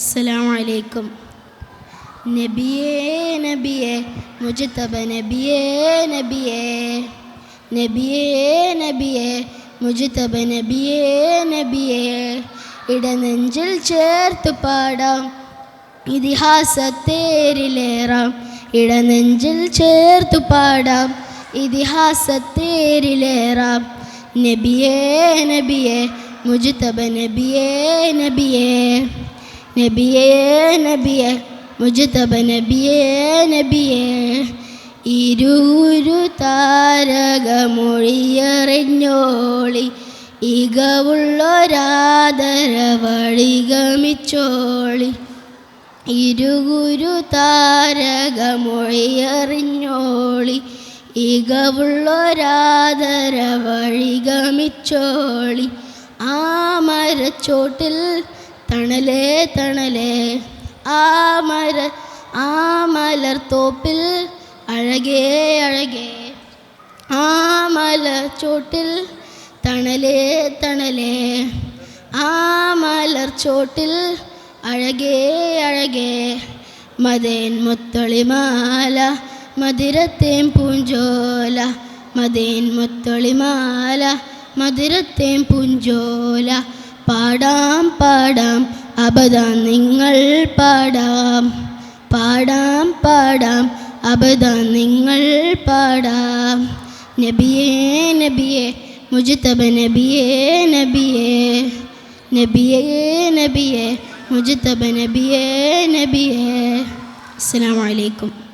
അസ്സലാമു അലൈക്കും നബിയേ നബിയേ മുജിത്തബ നബിയേ നബിയേ. നബിയേ നബിയേ മുജിത്തബ നബിയേ നബിയേ. ഇടനെഞ്ചിൽ ചേർത്ത് പാടാം ഇതിഹാസത്തേരിലേറാം. ഇടനെഞ്ചിൽ ചേർത്തു പാടാം ഇതിഹാസത്തേരിലേറാം. നബിയേ നബിയേ മുജിത്തബ നബിയേ നബിയേ. നബിയേ നബിയേ മുജ്തബ നബിയേ നബിയേ. ഇരുരു താരകമൊഴിയറിഞ്ഞോളി ഇകവുള്ളൊരാദര വഴിഗമിച്ചോളി ഇരുഗുരു താരകമൊഴിയറിഞ്ഞോളി ഇകവുള്ളൊരാദര വഴിഗമിച്ചോളി ആ മരച്ചോട്ടിൽ തണലേ തണലേ. ആ മര ആ മലർത്തോപ്പിൽ അഴകേ അഴകേ. ആ ചോട്ടിൽ തണലേ തണലേ. ആ മലർച്ചോട്ടിൽ അഴകേ അഴകേ. മതേൻ മുത്തൊളിമാല മധുരത്തേം പൂഞ്ചോല. മതേൻ മുത്തൊളിമാല മധുരത്തേം പൂഞ്ചോല. പാടാം പാടാം. അബദാം നിങ്ങൾ പാടാം. പാടാം പാടാം. അബദാം നിങ്ങൾ പാടാം. നബിയേ നബിയേ. മുജ്തബ നബിയേ നബിയേ. നബിയേ നബിയേ. മുജ്തബ നബിയേ നബിയേ. അസ്സലാമു അലൈക്കും.